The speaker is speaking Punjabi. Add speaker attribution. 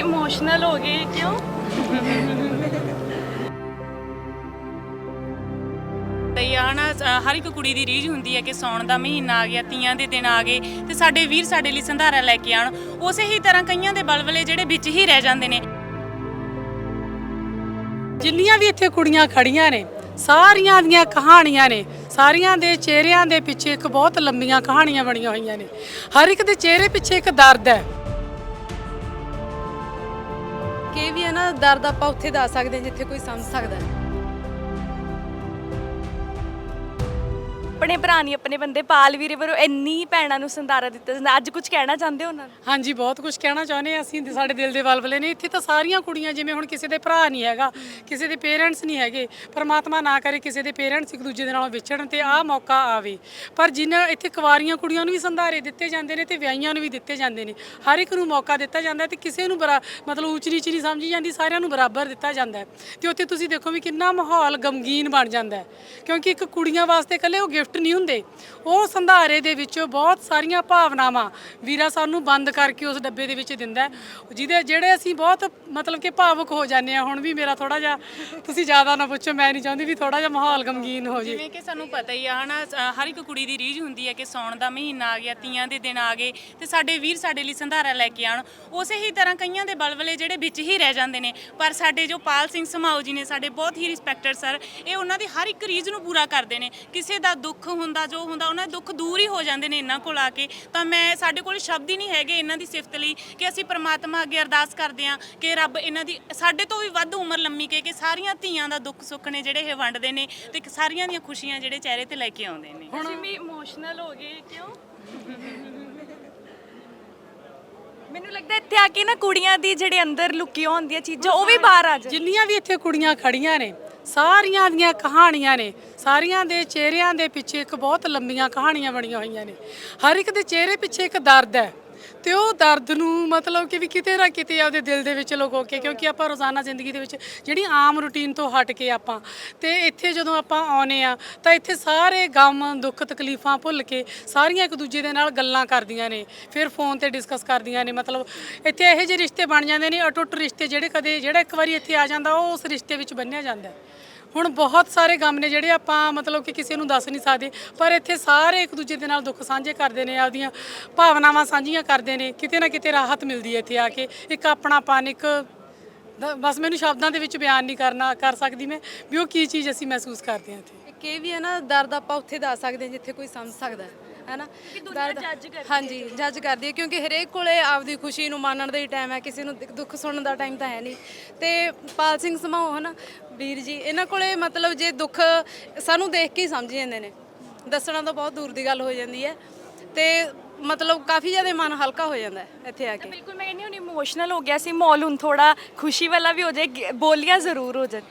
Speaker 1: ਇਮੋਸ਼ਨਲ ਹੋ ਗਏ ਕਿਉਂ
Speaker 2: ਤੇ ਹਰ ਇੱਕ ਕੁੜੀ ਦੀ ਰੀਝ ਹੁੰਦੀ ਹੈ ਕਿ ਸੌਣ ਦਾ ਮਹੀਨਾ ਆ ਗਿਆ, ਤੀਆਂ ਦੇ ਦਿਨ ਆ ਗਏ ਤੇ ਸਾਡੇ ਵੀਰ ਸਾਡੇ ਲਈ ਸੰਧਾਰਾ ਲੈ ਕੇ ਆਣ ਉਸੇ ਹੀ ਤਰ੍ਹਾਂ ਕਈਆਂ ਦੇ ਬਲਵਲੇ ਜਿਹੜੇ ਵਿੱਚ ਹੀ ਰਹਿ ਜਾਂਦੇ ਨੇ।
Speaker 3: ਜਿੰਨੀਆਂ ਵੀ ਇੱਥੇ ਕੁੜੀਆਂ ਖੜੀਆਂ ਨੇ, ਸਾਰੀਆਂ ਦੀਆਂ ਕਹਾਣੀਆਂ ਨੇ, ਸਾਰੀਆਂ ਦੇ ਚਿਹਰਿਆਂ ਦੇ ਪਿੱਛੇ ਇੱਕ ਬਹੁਤ ਲੰਬੀਆਂ ਕਹਾਣੀਆਂ ਬਣੀਆਂ ਹੋਈਆਂ ਨੇ। ਹਰ ਇੱਕ ਦੇ ਚਿਹਰੇ ਪਿੱਛੇ ਇੱਕ ਦਰਦ ਹੈ।
Speaker 4: ਕਿ ਵੀ ਹੈ ਨਾ ਦਰਦ ਆਪਾਂ ਉੱਥੇ ਦੱਸ ਸਕਦੇ ਹਾਂ ਜਿੱਥੇ ਕੋਈ ਸਮਝ ਸਕਦਾ ਹੈ।
Speaker 1: ਆਪਣੇ ਭਰਾ ਨਹੀਂ, ਆਪਣੇ ਬੰਦੇ ਪਾਲ ਵੀਰੇ ਵਰੋ ਇੰਨੀ ਭੈਣਾਂ ਨੂੰ ਸੰਧਾਰਾ ਦਿੱਤਾ ਜਾਂਦਾ। ਅੱਜ ਕੁਝ ਕਹਿਣਾ ਚਾਹੁੰਦੇ ਹੋ ਉਹਨਾਂ ਨੂੰ?
Speaker 3: ਹਾਂਜੀ, ਬਹੁਤ ਕੁਝ ਕਹਿਣਾ ਚਾਹੁੰਦੇ ਹਾਂ ਅਸੀਂ। ਸਾਡੇ ਦਿਲ ਦੇ ਵਲਵਲੇ ਨੇ। ਇੱਥੇ ਤਾਂ ਸਾਰੀਆਂ ਕੁੜੀਆਂ, ਜਿਵੇਂ ਹੁਣ ਕਿਸੇ ਦੇ ਭਰਾ ਨਹੀਂ ਹੈਗਾ, ਕਿਸੇ ਦੇ ਪੇਰੈਂਟਸ ਨਹੀਂ ਹੈਗੇ, ਪਰਮਾਤਮਾ ਨਾ ਕਰੇ ਕਿਸੇ ਦੇ ਪੇਰੈਂਟਸ ਇੱਕ ਦੂਜੇ ਦੇ ਨਾਲੋਂ ਵਿਛੜਨ ਤੇ ਆਹ ਮੌਕਾ ਆਵੇ। ਪਰ ਜਿਨ੍ਹਾਂ ਇੱਥੇ ਕੁਵਾਰੀਆਂ ਕੁੜੀਆਂ ਨੂੰ ਵੀ ਸੰਧਾਰੇ ਦਿੱਤੇ ਜਾਂਦੇ ਨੇ ਤੇ ਵਿਆਹੀਆਂ ਨੂੰ ਵੀ ਦਿੱਤੇ ਜਾਂਦੇ ਨੇ। ਹਰ ਇੱਕ ਨੂੰ ਮੌਕਾ ਦਿੱਤਾ ਜਾਂਦਾ ਹੈ ਤੇ ਕਿਸੇ ਨੂੰ ਬਰਾ, ਮਤਲਬ ਉੱਚ ਨੀਚ ਨਹੀਂ ਸਮਝੀ ਜਾਂਦੀ, ਸਾਰਿਆਂ ਨੂੰ ਬਰਾਬਰ ਦਿੱਤਾ ਜਾਂਦਾ ਹੈ। ਤੇ ਉੱਥੇ ਤੁਸੀਂ ਦੇਖੋ ਵੀ ਕਿੰਨਾ ਮਾਹੌਲ ਗਮਗੀਨ ਬਣ ਜਾਂਦਾ ਹੈ। ਕਿਉਂਕਿ ਇੱਕ ਕੁੜੀਆਂ ਵਾਸਤੇ ਇਕੱਲੇ ਉਹ ਗਿਫਟ ਨਹੀਂ ਹੁੰਦੇ। ਉਹ ਸੰਧਾਰੇ ਦੇ ਵਿੱਚ ਬਹੁਤ ਸਾਰੀਆਂ ਭਾਵਨਾਵਾਂ ਵੀਰਾ ਸਾਨੂੰ ਬੰਦ ਕਰਕੇ ਉਸ ਡੱਬੇ ਦੇ ਵਿੱਚ ਦਿੰਦਾ ਹੈ। ਜਿਹਦੇ ਜਿਹੜੇ ਅਸੀਂ ਬਹੁਤ ਮਤਲਬ ਕਿ ਭਾਵੁਕ ਹੋ ਜਾਂਦੇ ਆ ਹੁਣ ਵੀ ਮੇਰਾ ਥੋੜਾ ਜਿਹਾ ਤੁਸੀਂ ਜ਼ਿਆਦਾ ਨਾ ਪੁੱਛੋ ਮੈਂ ਨਹੀਂ ਚਾਹੁੰਦੀ ਵੀ ਥੋੜਾ ਜਿਹਾ ਮਾਹੌਲ ਗਮਗੀਨ ਹੋ ਜੇ।
Speaker 2: ਜਿਵੇਂ ਕਿ ਸਾਨੂੰ ਪਤਾ ਹੀ ਆ ਹਨਾ ਅ, ਹਰ ਇੱਕ ਕੁੜੀ ਦੀ ਰੀਝ ਹੁੰਦੀ ਹੈ ਕਿ ਸੌਣ ਦਾ ਮਹੀਨਾ ਆ ਗਿਆ ਤੀਆਂ ਦੇ ਦਿਨ ਆ ਗਏ ਤੇ ਸਾਡੇ ਵੀਰ ਸਾਡੇ ਲਈ ਸੰਧਾਰਾ ਲੈ ਕੇ ਆਣ ਉਸੇ ਹੀ ਤਰ੍ਹਾਂ ਕਈਆਂ ਦੇ ਬਲਬਲੇ ਜਿਹੜੇ ਵਿੱਚ ਹੀ ਰਹਿ ਜਾਂਦੇ ਨੇ। ਪਰ ਸਾਡੇ ਜੋ ਪਾਲ ਸਿੰਘ ਸਮਾਓ ਜੀ ਨੇ ਸਾਡੇ ਬਹੁਤ ਹੀ ਰਿਸਪੈਕਟਡ ਸਰ ਇਹ ਉਹਨਾਂ ਦੀ ਹਰ ਇੱਕ ਰੀਝ ਨੂੰ ਪੂਰਾ ਕਰਦੇ ਨੇ। ਕਿਸੇ ਦਾ ਦੁੱਖ ਹੁੰਦਾ ਜੋ ਹੁੰਦਾ ਉਹਨਾਂ ਦੇ ਦੁੱਖ ਦੂਰ ਹੀ ਹੋ ਜਾਂਦੇ ਨੇ ਇਹਨਾਂ ਕੋਲ ਆ ਕੇ। ਤਾਂ ਮੈਂ ਸਾਡੇ ਕੋਲ ਸ਼ਬਦ ਹੀ ਨਹੀਂ ਹੈਗੇ ਇਹਨਾਂ ਦੀ ਸਿਫਤ ਲਈ ਕਿ ਅਸੀਂ ਪ੍ਰਮਾਤਮਾ ਅੱਗੇ ਅਰਦਾਸ ਕਰਦੇ ਹਾਂ ਕਿ ਰੱਬ ਇਹਨਾਂ ਦੀ ਸਾਡੇ ਤੋਂ ਵੀ ਵੱਧ ਉਮਰ ਲੰਮੀ ਕੇ ਕਿ ਸਾਰੀਆਂ ਧੀਆਂ ਦਾ ਦੁੱਖ ਸੁੱਖ ਨੇ ਜਿਹੜੇ ਇਹ ਵੰਡਦੇ ਨੇ ਤੇ ਸਾਰੀਆਂ ਦੀਆਂ ਖੁਸ਼ੀਆਂ ਜਿਹੜੇ ਚਿਹਰੇ ਤੇ ਲੈ ਕੇ ਆਉਂਦੇ ਨੇ।
Speaker 1: ਅਸੀਂ ਵੀ ਇਮੋਸ਼ਨਲ ਹੋ ਗਏ ਕਿਉਂ? ਮੈਨੂੰ ਲੱਗਦਾ ਇੱਥੇ ਆ ਕੇ ਨਾ ਕੁੜੀਆਂ ਦੀ ਜਿਹੜੇ ਅੰਦਰ ਲੁਕੀਆਂ ਹੁੰਦੀਆਂ ਚੀਜ਼ਾਂ ਉਹ ਵੀ ਬਾਹਰ ਆ ਜਾਂਦੀਆਂ
Speaker 3: ਜਿੰਨੀਆਂ ਵੀ ਇੱਥੇ ਕੁੜੀਆਂ ਖੜੀਆਂ ਨੇ ਸਾਰੀਆਂ ਦੀਆਂ ਕਹਾਣੀਆਂ ਨੇ। ਸਾਰੀਆਂ ਦੇ ਚਿਹਰਿਆਂ ਦੇ ਪਿੱਛੇ ਇੱਕ ਬਹੁਤ ਲੰਬੀਆਂ ਕਹਾਣੀਆਂ ਬਣੀਆਂ ਹੋਈਆਂ ਨੇ। ਹਰ ਇੱਕ ਦੇ ਚਿਹਰੇ ਪਿੱਛੇ ਇੱਕ ਦਰਦ ਹੈ। ਤੇ ਉਹ ਦਰਦ ਨੂੰ ਮਤਲਬ ਕਿ ਵੀ ਕਿਤੇ ਨਾ ਕਿਤੇ ਆਪਦੇ ਦਿਲ ਦੇ ਵਿੱਚ ਲੁਕੋ ਕੇ, ਕਿਉਂਕਿ ਆਪਾਂ ਰੋਜ਼ਾਨਾ ਜ਼ਿੰਦਗੀ ਦੇ ਵਿੱਚ ਜਿਹੜੀ ਆਮ ਰੁਟੀਨ ਤੋਂ ਹਟ ਕੇ ਆਪਾਂ, ਤੇ ਇੱਥੇ ਜਦੋਂ ਆਪਾਂ ਆਉਨੇ ਆ ਤਾਂ ਇੱਥੇ ਸਾਰੇ ਗਮ, ਦੁੱਖ, ਤਕਲੀਫਾਂ ਭੁੱਲ ਕੇ ਸਾਰੀਆਂ ਇੱਕ ਦੂਜੇ ਦੇ ਨਾਲ ਗੱਲਾਂ ਕਰਦੀਆਂ ਨੇ, ਫਿਰ ਫੋਨ ਤੇ ਡਿਸਕਸ ਕਰਦੀਆਂ ਨੇ, ਮਤਲਬ ਇੱਥੇ ਇਹੋ ਜਿਹੇ ਰਿਸ਼ਤੇ ਬਣ ਜਾਂਦੇ ਨੇ, ਅਟੁੱਟ ਰਿਸ਼ਤੇ ਜਿਹੜੇ ਕਦੇ, ਜਿਹੜਾ ਇੱਕ ਵਾਰੀ ਇੱਥੇ ਆ ਜਾਂਦਾ, ਉਹ ਉਸ ਰਿਸ਼ਤੇ ਵਿੱਚ ਬੰਨਿਆ ਜਾਂਦਾ ਹੁਣ ਬਹੁਤ ਸਾਰੇ ਗਮ ਨੇ ਜਿਹੜੇ ਆਪਾਂ ਮਤਲਬ ਕਿ ਕਿਸੇ ਨੂੰ ਦੱਸ ਨਹੀਂ ਸਕਦੇ, ਪਰ ਇੱਥੇ ਸਾਰੇ ਇੱਕ ਦੂਜੇ ਦੇ ਨਾਲ ਦੁੱਖ ਸਾਂਝੇ ਕਰਦੇ ਨੇ, ਆਪਦੀਆਂ ਭਾਵਨਾਵਾਂ ਸਾਂਝੀਆਂ ਕਰਦੇ ਨੇ, ਕਿਤੇ ਨਾ ਕਿਤੇ ਰਾਹਤ ਮਿਲਦੀ ਹੈ ਇੱਥੇ ਆ ਕੇ, ਇੱਕ ਆਪਣਾਪਨ, ਇੱਕ ਦ- ਬਸ ਮੈਨੂੰ ਸ਼ਬਦਾਂ ਦੇ ਵਿੱਚ ਬਿਆਨ ਨਹੀਂ ਕਰਨਾ, ਕਰ ਸਕਦੀ ਮੈਂ, ਵੀ ਉਹ ਕੀ ਚੀਜ਼ ਅਸੀਂ ਮਹਿਸੂਸ ਕਰਦੇ ਹਾਂ ਇੱਥੇ।
Speaker 4: ਇੱਕ ਇਹ ਵੀ ਹੈ ਨਾ ਦਰਦ ਆਪਾਂ ਉੱਥੇ ਦੱਸ ਸਕਦੇ ਹਾਂ ਜਿੱਥੇ ਕੋਈ ਸਮਝ ਸਕਦਾ ਹੈ। ਹੈਨਾ? ਹਾਂਜੀ ਜੱਜ ਕਰਦੀ ਹੈ ਕਿਉਂਕਿ ਹਰੇਕ ਕੋਲੇ ਆਪਦੀ ਖੁਸ਼ੀ ਨੂੰ ਮਾਣਨ ਦਾ ਹੀ ਟਾਈਮ ਹੈ ਕਿਸੇ ਨੂੰ ਦੁੱਖ- ਦੁੱਖ ਸੁਣਨ ਦਾ ਟਾਈਮ ਤਾਂ ਹੈ ਨਹੀਂ। ਤੇ ਪਾਲ ਸਿੰਘ ਸਮਾਓ ਹਨਾ? ਵੀਰ ਜੀ ਇਹਨਾਂ ਕੋਲੇ ਮਤਲਬ ਜੇ ਦੁੱਖ ਸਾਨੂੰ ਦੇਖ ਕੇ ਹੀ ਸਮਝ ਜਾਂਦੇ ਨੇ। ਦੱਸਣਾ ਤਾਂ ਬਹੁਤ ਦੂਰ ਦੀ ਗੱਲ ਹੋ ਜਾਂਦੀ ਹੈ। ਤੇ ਮਤਲਬ ਕਾਫੀ ਜ਼ਿਆਦਾ ਮਨ ਹਲਕਾ ਹੋ ਜਾਂਦਾ ਹੈ ਇੱਥੇ ਆ ਕੇ।
Speaker 1: ਬਿਲਕੁਲ ਮੈਂ ਕਹਿੰਦੀ ਹੁਣ ਇਮੋਸ਼ਨਲ ਹੋ ਗਿਆ ਸੀ ਮਾਹੌਲ ਹੁਣ ਥੋੜਾ ਖੁਸ਼ੀ ਵਾਲਾ ਵੀ ਹੋ ਜਾਏ ਗ- ਬੋਲੀਆਂ ਜ਼ਰੂਰ ਹੋ ਜਾਣ।